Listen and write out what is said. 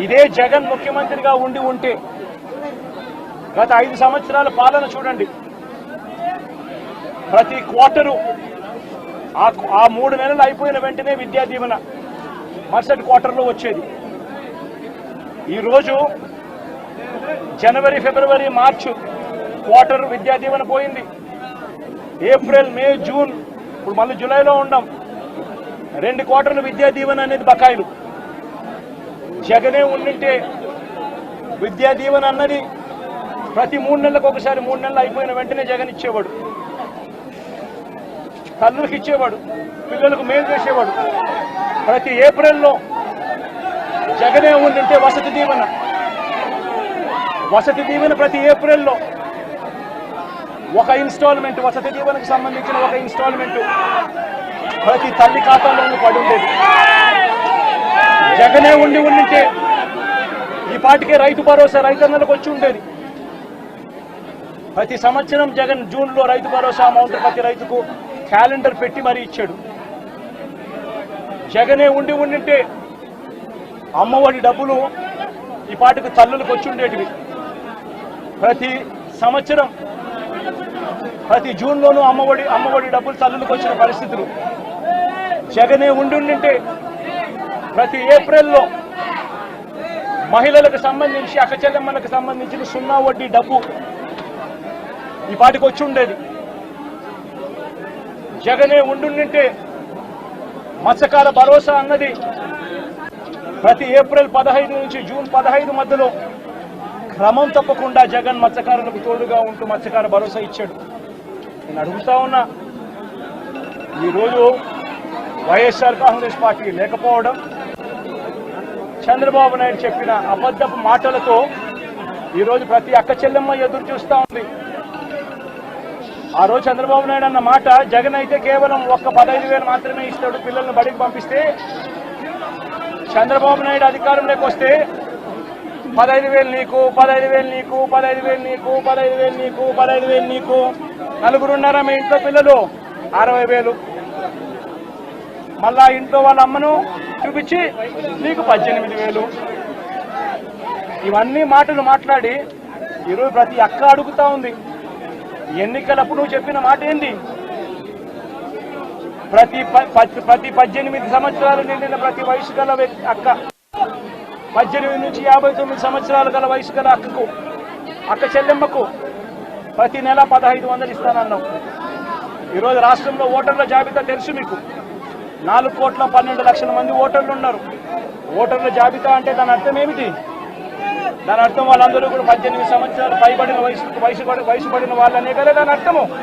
ఇదే జగన్ ముఖ్యమంత్రిగా ఉండి ఉంటే గత ఐదు సంవత్సరాల పాలన చూడండి. ప్రతి క్వార్టరు ఆ ఆ మూడు నెలలు అయిపోయిన వెంటనే విద్యా దీవెన మరుసటి క్వార్టర్లో వచ్చేది. ఈరోజు జనవరి ఫిబ్రవరి మార్చు క్వార్టర్ విద్యా దీవెన పోయింది. ఏప్రిల్ మే జూన్ ఇప్పుడు మళ్ళీ జూలైలో ఉండం. రెండు క్వార్టర్లు విద్యా దీవెన అనేది బకాయిలు. జగనే ఉండింటే విద్యా దీవెన అన్నది ప్రతి మూడు నెలలకు ఒకసారి మూడు నెలలు అయిపోయిన వెంటనే జగన్ ఇచ్చేవాడు. తల్లులకు ఇచ్చేవాడు పిల్లలకు మేలు చేసేవాడు. ప్రతి ఏప్రిల్లో జగనే ఉండింటే వసతి దీవెన. వసతి దీవెన ప్రతి ఏప్రిల్లో ఒక ఇన్స్టాల్మెంట్ వసతి దీవెనకు సంబంధించిన ఒక ఇన్స్టాల్మెంట్ ప్రతి తల్లి ఖాతాలోనూ పడి ఉండేది. పక్కనే ఉండి ఉండింటే ఈ పాటికే రైతు భరోసా రైతన్నలకు వచ్చి ఉండేది. ప్రతి సంవత్సరం జగన్ జూన్లో రైతు భరోసా అమౌంట్ ప్రతి రైతుకు క్యాలెండర్ పెట్టి మరీ ఇచ్చాడు. జగనే ఉండి ఉండింటే అమ్మఒడి డబ్బులు ఈ పాటికి తల్లులకు వచ్చి ఉండేటివి. ప్రతి సంవత్సరం ప్రతి జూన్లోనూ అమ్మఒడి అమ్మఒడి డబ్బులు తల్లులకు వచ్చిన పరిస్థితులు. జగనే ఉండి ఉండింటే ప్రతి ఏప్రిల్లో మహిళలకు సంబంధించి అక్కచెల్లెమ్మలకు సంబంధించిన సున్నా వడ్డీ డబ్బు ఈ పాటికి వచ్చి ఉండేది. జగనే ఉండుంటే మత్స్యకార భరోసా అన్నది ప్రతి ఏప్రిల్ పదహైదు నుంచి జూన్ పదహైదు మధ్యలో క్రమం తప్పకుండా జగన్ మత్స్యకారులకు తోడుగా ఉంటూ మత్స్యకార భరోసా ఇచ్చాడు. నేను అడుగుతా ఉన్నా ఈరోజు వైఎస్ఆర్ కాంగ్రెస్ పార్టీ లేకపోవడం చంద్రబాబు నాయుడు చెప్పిన అబద్ధపు మాటలతో ఈరోజు ప్రతి అక్క చెల్లెమ్మ ఎదురు చూస్తూ ఉంది. ఆ రోజు చంద్రబాబు నాయుడు అన్న మాట జగన్ అయితే కేవలం ఒక్క పదహైదు వేలు మాత్రమే ఇస్తాడు పిల్లల్ని బడికి పంపిస్తే చంద్రబాబు నాయుడు అధికారంలోకి వస్తే పదహైదు వేలు నీకు పదహైదు వేలు నీకు పదహైదు వేలు నీకు పదహైదు వేలు నీకు పదహైదు వేలు నీకు నలుగురున్నారా మీ ఇంట్లో పిల్లలు అరవై వేలు మళ్ళా ఇంట్లో వాళ్ళ అమ్మను చూపించి నీకు పద్దెనిమిది వేలు. ఇవన్నీ మాటలు మాట్లాడి ఈరోజు ప్రతి అక్క అడుగుతా ఉంది ఎన్నికలప్పుడు నువ్వు చెప్పిన మాట ఏంటి ప్రతి ప- ప- ప్రతి పద్దెనిమిది సంవత్సరాలు నిండిన ప్రతి వయసు గల అక్క. పద్దెనిమిది నుంచి యాభై తొమ్మిది సంవత్సరాలు గల వయసు గల అక్కకు అక్క చెల్లెమ్మకు ప్రతి నెల పదహైదు వందలు ఇస్తానన్నావు. ఈరోజు రాష్ట్రంలో ఓటర్ల జాబితా తెలుసు మీకు. నాలుగు కోట్ల పన్నెండు లక్షల మంది ఓటర్లు ఉన్నారు. ఓటర్ల జాబితా అంటే దాని అర్థం ఏమిటి? దాని అర్థం వాళ్ళందరూ కూడా పద్దెనిమిది సంవత్సరాలు పైబడిన వయసు వయసు వయసు పడిన వాళ్ళనే కదా దాని అర్థము.